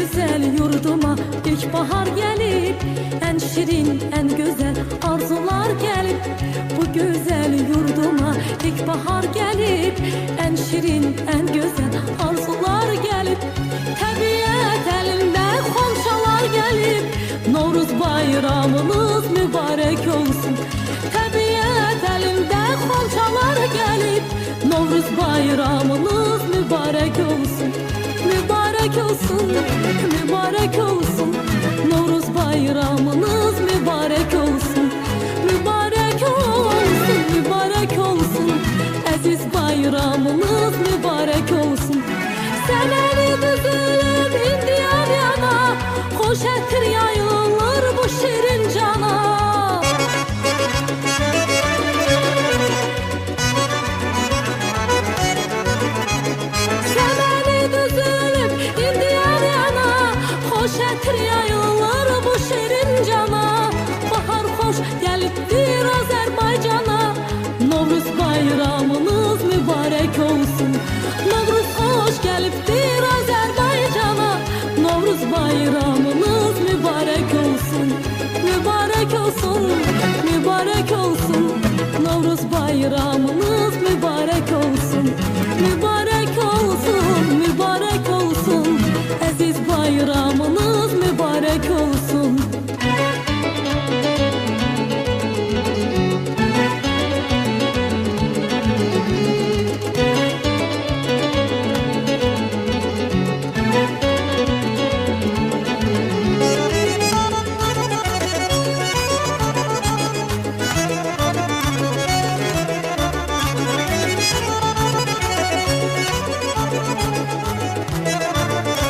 Güzel yurduma ilkbahar gelip En şirin, en güzel arzular gelip Bu güzel yurduma ilkbahar gelip En şirin, en güzel arzular gelip Tabiat elinde komşalar gelip Novruz bayramınız mübarek olsun. Tabiat elinde komşalar gelip Novruz bayramınız mübarek olsun Mübarek olsun, mübarek olsun. Novruz bayramınız mübarek olsun. Mübarek olsun, mübarek olsun. Aziz bayramınız Etir yayılır bu şirin cana. Bahar hoş geliptir Azerbaycana. Novruz bayramınız mübarek olsun. Novruz hoş geliptir Azerbaycana. Novruz bayramınız mübarek olsun. Mübarek olsun, mübarek olsun. Novruz bayramınız mübarek olsun.